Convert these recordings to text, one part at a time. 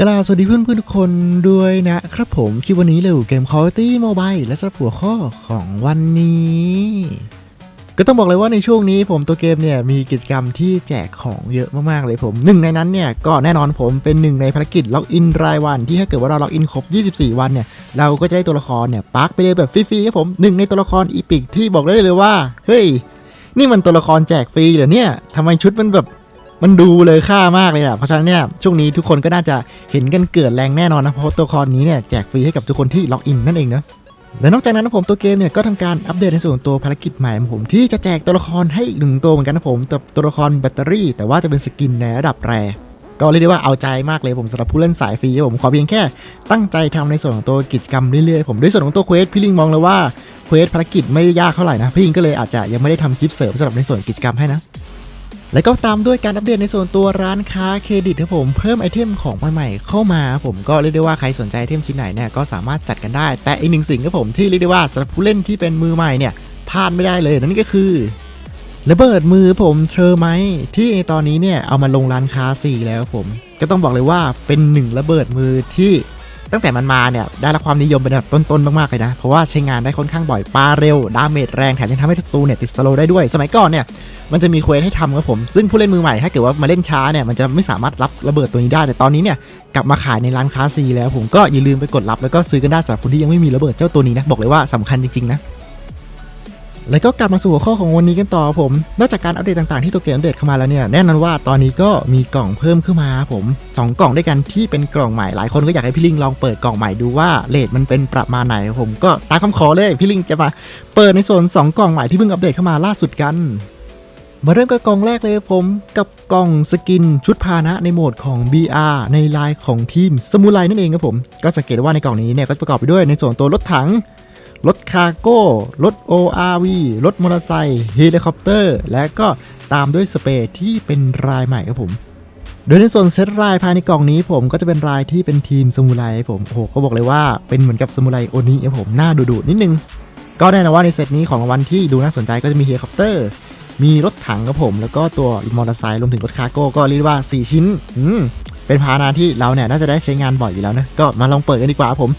กล่าวสวัสดีเพื่อนเพื่อนๆทุกคนด้วยนะครับผมคลิปวันนี้เลยเกม Quality Mobile และสำหรับหัวข้อของวันนี้ ก็ต้องบอกเลยว่าในช่วงนี้ผมตัวเกมเนี่ยมีกิจกรรมที่แจกของเยอะมาก ๆ เลยผมหนึ่งในนั้นเนี่ยก็แน่นอนผมเป็นหนึ่งในภารกิจล็อกอินรายวัน ที่ถ้าเกิดว่าเราล็อกอินครบ 24 วันเนี่ยเราก็จะได้ตัวละครเนี่ยปักไปเลยแบบฟรีๆครับผมหนึ่งในตัวละครอีพิกที่บอกได้เลยว่าเฮ้ยนี่มันตัวละครแจกฟรีเหรอเนี่ยทำไมชุดมันแบบ มันดูเลยค่ามากเลยอะเพราะฉะนั้นเนี่ยช่วงนี้ทุกคนก็น่าจะเห็นกันเกิดแรงแน่นอนนะเพราะตัวละครนี้เนี่ยแจกฟรีให้กับทุกคนที่ล็อกอินนั่นเองนะและนอกจากนั้นนะผมตัวเกมเนี่ยก็ทำการอัปเดตในส่วนตัวภารกิจใหม่ของผมที่จะแจกตัวละครให้อีกหนึ่งตัวเหมือนกันนะผมตัวตัวละครแบตเตอรี่ แต่ว่าจะเป็นสกินในระดับแรก็เรียกได้ว่าเอาใจมากเลยผมสำหรับผู้เล่นสายฟรีผมขอเพียงแค่ตั้งใจทำในส่วนของตัวกิจกรรมเรื่อยๆผมด้วยส่วนของตัวเควสพี่ลิงมองเลยว่าเควสภารกิจไม่ยากเท่าไหร่นะพี่ลิงก็เลยอาจจะยังไม่ได้ทำคลิปเสริมสำหรับในส่วนกิจกรรมให้นะ แล้วก็ตามด้วยการอัปเดตในส่วนตัวร้านค้าเครดิตครับผมเพิ่มไอเทมของใหม่ๆเข้ามาผมก็เรียกได้ว่าใครสนใจไอเทมชิ้นไหนเนี่ยก็สามารถจัดกันได้ แต่อีกหนึ่งสิ่งครับผมที่เรียกได้ว่าสำหรับผู้เล่นที่เป็นมือใหม่เนี่ยพลาดไม่ได้เลยนั่นก็คือระเบิดมือผมเทอร์ไมที่ตอนนี้เนี่ยเอามาลงร้านค้าสี่แล้วผม ก็ต้องบอกเลยว่าเป็นหนึ่งระเบิดมือที่ ตั้งแต่มันมาเนี่ยได้รับความนิยมเป็นแบบต้นๆมากๆเลยนะ เพราะว่าใช้งานได้ค่อนข้างบ่อยปาเร็ว ดาเมจแรงแถมยังทำให้ศัตรูเนี่ยติดสโลได้ด้วย สมัยก่อนเนี่ยมันจะมีเควสให้ทำครับผม ซึ่งผู้เล่นมือใหม่ถ้าเกิดว่ามาเล่นช้าเนี่ยมันจะไม่สามารถรับระเบิดตัวนี้ได้ แต่ตอนนี้เนี่ยกลับมาขายในร้านค้าซีแล้วผมก็อย่าลืมไปกดรับแล้วก็ซื้อกันได้สำหรับคนที่ยังไม่มีระเบิดเจ้าตัวนี้นะบอกเลยว่าสำคัญจริงๆนะ แล้วก็กลับมาสู่หัวข้อของวันนี้กันต่อผม นอกจากการอัปเดตต่างๆที่ตัวเกมอัปเดตเข้ามาแล้วเนี่ยแน่นอนว่าตอนนี้ก็มีกล่องเพิ่มขึ้นมาครับผมสองกล่องด้วยกันที่เป็นกล่องใหม่หลายคนก็อยากให้พี่ลิงลองเปิดกล่องใหม่ดูว่าเลทมันเป็นประมาณไหนครับผมก็ตามคำขอเลยพี่ลิงจะมาเปิดในส่วนสองกล่องใหม่ที่เพิ่งอัปเดตเข้ามาล่าสุดกันมาเริ่มกับกล่องแรกเลยครับผมกับกล่องสกินชุดพานะในโหมดของ BR ในลายของทีมสมุไรนั่นเองครับผม ก็สังเกตว่าในกล่องนี้เนี่ยก็ประกอบไปด้วยในส่วนตัวรถถัง รถคาร์โก้ รถ ORV รถมอเตอร์ไซค์เฮลิคอปเตอร์ และก็ตามด้วยสเปรที่เป็นรายใหม่ครับผม โดยในส่วนเซตรายภายในกล่องนี้ผมก็จะเป็นรายที่เป็นทีมสมุไรครับผมโอ้โหก็บอกเลยว่าเป็นเหมือนกับสมุไรโอนิครับผมหน้าดุๆนิดนึง ก็แน่นอนว่าในเซตนี้ของรางวัลที่ดูน่าสนใจก็จะมีเฮลิคอปเตอร์มีรถถังครับผม แล้วก็ตัวมอเตอร์ไซค์รวมถึงรถคาร์โก้ก็เรียกว่า 4 ชิ้น อืม เป็นพาหนะที่เราเนี่ยน่าจะได้ใช้งานบ่อยอยู่แล้วนะก็มาลองเปิดกันดีกว่าผม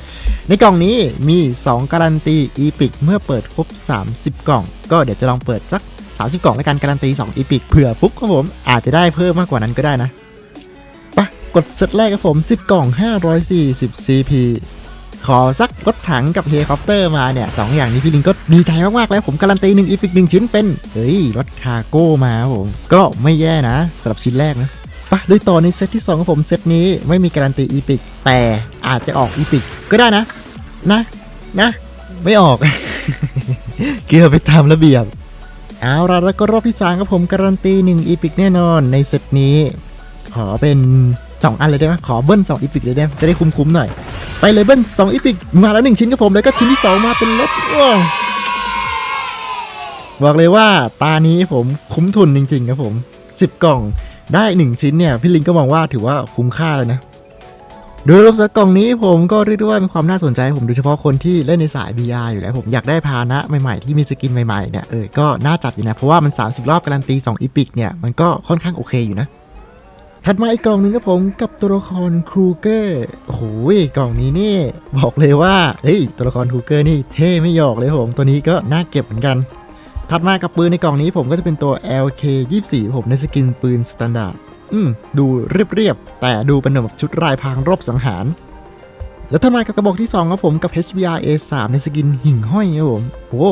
ในกล่องนี้มี 2 การันตีอีพิกเมื่อเปิดครบ 30 กล่อง ก็เดี๋ยวจะลองเปิดสัก 30 กล่องแล้วกันการันตี2อีพิกเผื่อปุ๊บครับผมอาจจะได้เพิ่มมากกว่านั้นก็ได้นะปะกดเซตแรกครับผม 10 กล่อง 540 CP ขอสักรถถังกับเฮลิคอปเตอร์มาเนี่ยสองอย่างนี้พี่ลิงก็ดีใจมากๆแล้วผมการันตีหนึ่งอีพิกหนึ่งชิ้นเป็นเฮ้ยรถคาร์โก้มาครับผมก็ไม่แย่นะสำหรับชิ้นแรกนะ ปะด้วยต่อในเซตที่2ของผมเซตนี้ไม่มีการันตีอีพิกแต่อาจจะออกอีพิกก็ได้นะ นะนะ ไม่ออก เกือบไปตามระเบียบ เอาละแล้วก็รอบที่สามครับผมการันตีหนึ่งอีพิกแน่นอนในเซตนี้ ขอเป็น 2 อันเลยได้ไหมขอเบิ้ล2อีพิกเลยได้ไหมจะได้คุ้มๆหน่อย ไปเลยเบิ้ล2อีพิกมาแล้ว 1 ชิ้นครับผมแล้วก็ชิ้นที่ 2 มาเป็นรถว้าวบอกเลยว่าตานี้ผมคุ้มทุนจริง ๆ ครับผม 10 กล่อง ได้ 1 ชิ้นเนี่ยพี่ลิงก็มองว่าถือว่าคุ้มค่าเลยนะ โดยรวมสักกล่องนี้ผมก็เรียกได้ว่าเป็นความน่าสนใจผมโดยเฉพาะคนที่เล่นในสาย BR อยู่แล้วผมอยากได้พานะใหม่ๆที่มีสกินใหม่ๆเนี่ยเออก็น่าจัดอยู่นะเพราะว่ามัน 30 รอบการันตี2อีพิกเนี่ยมันก็ค่อนข้างโอเคอยู่นะถัดมาอีกกล่องหนึ่งครับผมกับตัวละครครูเกอร์โอ้โหกล่องนี้นี่บอกเลยว่าเฮ้ยตัวละครครูเกอร์นี่เท่ไม่หยอกเลยผมตัวนี้ก็น่าเก็บเหมือนกัน ถัดมากับปืนในกล่องนี้ผมก็จะเป็นตัว LK 24ผมในสกินปืนสแตนดาร์ดอืมดูเรียบๆ แต่ดูเป็นแบบชุดรายพรางรบสังหาร แล้วถัดมากับกระบอกที่2ครับผมกับ HBR A3 ในสกินหิ่งห้อยครับผมโอ้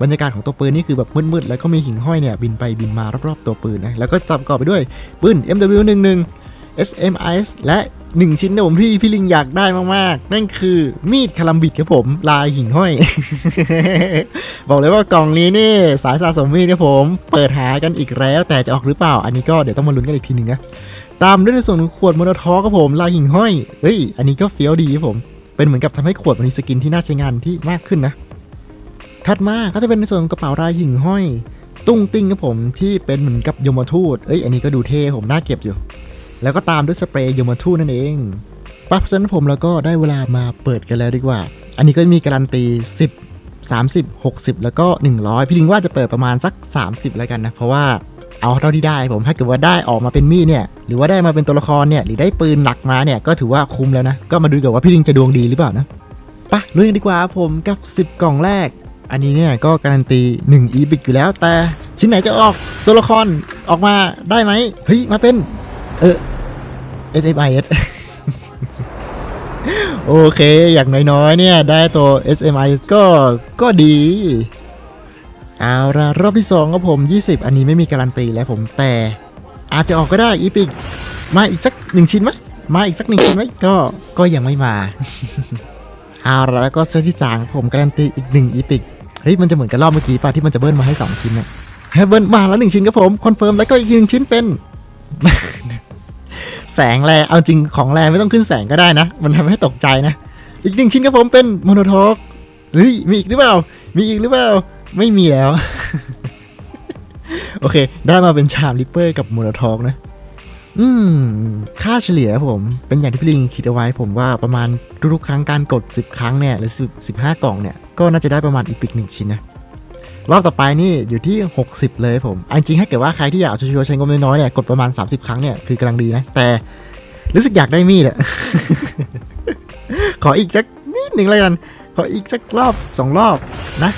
บรรยากาศของตัวปืนนี่คือแบบมืดๆ แล้วก็มีหิ่งห้อยเนี่ยบินไปบินมารอบๆตัวปืนนะ แล้วก็ประกอบไปด้วยปืน MW11 SMIS และ 1ชิ้นนะผมที่พี่ลิงอยากได้มากๆ นั่นคือมีดคาลัมบิดครับผม ลายหิ่งห้อย บอกเลยว่ากล่องนี้นี่สายสะสมมีดครับผม เปิดหากันอีกแล้ว แต่จะออกหรือเปล่า อันนี้ก็เดี๋ยวต้องมาลุ้นกันอีกทีหนึ่งนะตามด้วยในส่วนของขวดมอเตอร์ทอครับผมลายหิ่งห้อยเฮ้ยอันนี้ก็เฟี้ยวดีครับผมเป็นเหมือนกับทำให้ขวดมันมีสกินที่น่าใช้งานที่มากขึ้นนะถัดมาก็จะเป็นในส่วนของกระเป๋าลายหิ่งห้อย ตุ้งติ้งครับผมที่เป็นเหมือนกับยมทูตเอ้ยอันนี้ก็ดูเท่ผมน่าเก็บอยู่ แล้วก็ตามด้วยสเปรย์ยมทูนั่นเองปั๊บฉะนั้นผมแล้วก็ได้เวลามาเปิดกันแล้วดีกว่า อันนี้ก็มีการันตี 10 30 60 แล้วก็ 100 พี่ลิงว่าจะเปิดประมาณสัก 30 แล้วกันนะ เพราะว่าเอาเท่าที่ได้ผมถ้าเกิดว่าได้ออกมาเป็นมีดเนี่ย หรือว่าได้มาเป็นตัวละครเนี่ย หรือได้ปืนหลักมาเนี่ย ก็ถือว่าคุ้มแล้วนะ ก็มาดูกันว่าพี่ลิงจะดวงดีหรือเปล่านะปะลุยกันดีกว่าผมกับ 10 กล่องแรก อันนี้เนี่ยก็การันตี1 e b i c อยู่แล้ว แต่ชิ้นไหนจะออกตัวละครออกมาได้ไหมเฮ้ยมาเป็น เออ S M I S โอเคอย่างน้อยๆเนี่ย ได้ตัว S M I S ก็ก็ดี เอาละรอบที่2ครับผม 20 อันนี้ไม่มีการันตีแล้วผมแต่ อาจจะออกก็ได้อีพิกมาอีกสักหนึ่งชิ้นไหมมาอีกสักหนึ่งชิ้นไหมก็ก็ยังไม่มาเอาละแล้วก็เซตที่สามผมการันตีอีกหนึ่งอีพิกเฮ้ยมันจะเหมือนกับรอบเมื่อกี้ป่ะที่มันจะเบิ้ลมาให้สองชิ้นนะเฮ้ยเบิ้ลมาแล้วหนึ่งชิ้นครับผมคอนเฟิร์มแล้วก็อีกหนึ่งชิ้นเป็น แสงแรเอาจริงของแรไม่ต้องขึ้นแสงก็ได้นะ มันทำให้ตกใจนะ อีกหนึ่งชิ้นครับผมเป็นโมโนทอกเฮ้ยมีอีกหรือเปล่า มีอีกหรือเปล่า ไม่มีแล้ว โอเค ได้มาเป็นชามลิปเปอร์กับโมโนทอกนะ อืม ค่าเฉลี่ยผม เป็นอย่างที่พี่ลิงคิดเอาไว้ ผมว่าประมาณทุกๆครั้งการกด 10 ครั้งเนี่ยหรือ10 15 กล่องเนี่ย ก็น่าจะได้ประมาณอีพิกหนึ่งชิ้นนะ รอบต่อไปนี่อยู่ที่ 60 เลยผมอันจริงถ้เกิดว่าใครที่อยากเอาชัวร์ใช้งบน้อยๆเนี่ยกดประมาณ 30 ครั้งเนี่ยคือกำลังดีนะ แต่รู้สึกอยากได้มีดอะขออีกสักนิดหนึ่งเลยกัน ขออีกสักรอบสองรอบนะ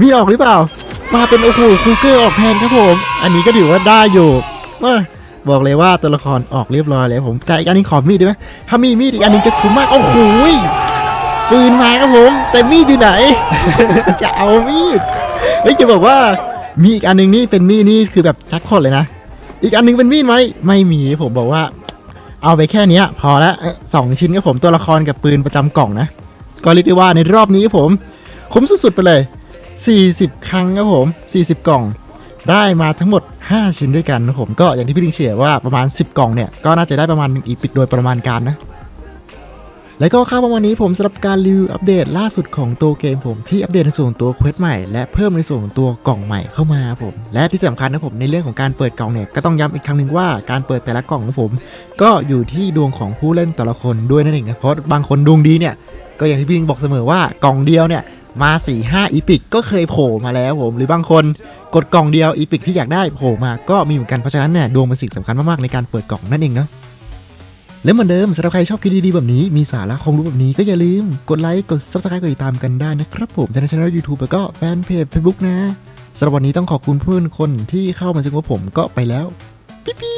มีออกหรือเปล่า มาเป็นโอ้โหคูเกอร์ออกแทนครับผม อันนี้ก็ถือว่าได้อยู่ว่าบอกเลยว่าตัวละครออกเรียบร้อยแล้วผมแต่อีกอันนี้ขอมีดได้ไหมถ้ามีมีดอีกอันหนึงจะคุ้มมาก โอ้โห ปืนมาครับผม แต่มีดอยู่ไหน จะเอามีดเฮ้ยจะบอกว่ามีอีกอันหนึงนี่เป็นมีดนี่คือแบบแจ็คพอตเลยนะ อีกอันหนึงเป็นมีดไหมไม่มีผมบอกว่า เอาไปแค่เนี้ยพอละเอ้ยสองชิ้นครับผมตัวละครกับปืนประจำกล่องนะ ก็เรียกได้ว่าในรอบนี้ครับผม คุ้มสุดๆไปเลย 40 ครั้งครับผม 40 กล่อง ได้มาทั้งหมด 5 ชิ้นด้วยกันนะผมก็อย่างที่พี่ลิงเชียร์ว่าประมาณ 10 กล่องเนี่ยก็น่าจะได้ประมาณ1อีพิกโดยประมาณการนะ แล้วก็ข้ามาวันนี้ผมสำหรับการรีวิวอัปเดตล่าสุดของตัวเกมผมที่อัปเดตในส่วนตัวเควสใหม่และเพิ่มในส่วนของตัวกล่องใหม่เข้ามาครับผม และที่สำคัญนะผมในเรื่องของการเปิดกล่องเนี่ยก็ต้องย้ำอีกครั้งหนึ่งว่าการเปิดแต่ละกล่องของผม ก็อยู่ที่ดวงของผู้เล่นแต่ละคนด้วยนั่นเองนะเพราะบางคนดวงดีเนี่ยก็อย่างที่พี่ลิงบอกเสมอว่ากล่องเดียวเนี่ยมา4ี่ห้าอีพิกก็เคยโผล่มาแล้วผม หรือบางคนกดกล่องเดียวอีพิกที่อยากได้โผล่มาก็มีเหมือนกันเพราะฉะนั้นเนี่ยดวงเป็นสิ่งสำคัญมากๆในการเปิดกล่องนั่นเองเนาะ และเหมือนเดิมสำหรับใครชอบคลิปดีๆแบบนี้มีสาระความรู้แบบนี้ก็อย่าลืมกดไลค์กด subscribe กดติดตามกันได้นะครับผมจากช่องยูทูบแล้วก็แฟนเพจ Facebook นะสำหรับวันนี้ต้องขอบคุณเพื่อนคนที่เข้ามาชมกับผมก็ไปแล้วปิ๊ปิ๊